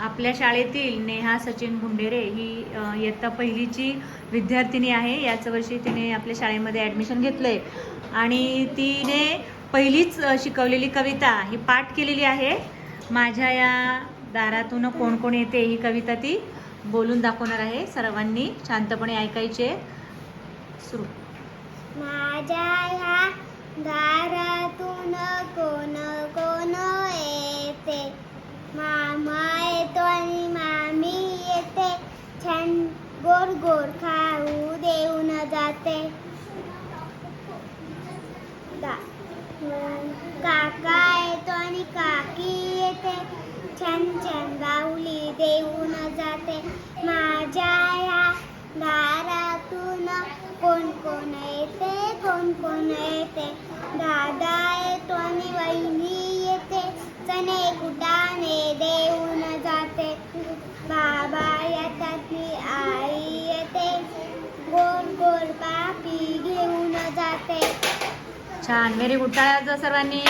आपल्या शाळेतील नेहा सचिन गुंडेरे ही इयत्ता पहिलीची विद्यार्थिनी आहे. याच वर्षी तिने आपल्या शाळेमध्ये ॲडमिशन घेतलं आहे आणि तिने पहिलीच शिकवलेली कविता ही पाठ केलेली आहे. माझ्या या दारातून कोण कोण येते ही कविता ती बोलून दाखवणार आहे सर्वांनी. शांतपणे ऐकायचे. सुरू. माझ्या ह्या दारातून कोण कोण येते? मामा येतो आणि मामी येते छान गोड गोड खाऊ देऊन जाते. काका येतो आणि काकी येते. छान छान बाहुली देऊन जाते. माझ्या या दारातून कोण कोण येते? कोण कोण येते? दादा छान. व्हेरी गुड टाळ्या सर्वांनी.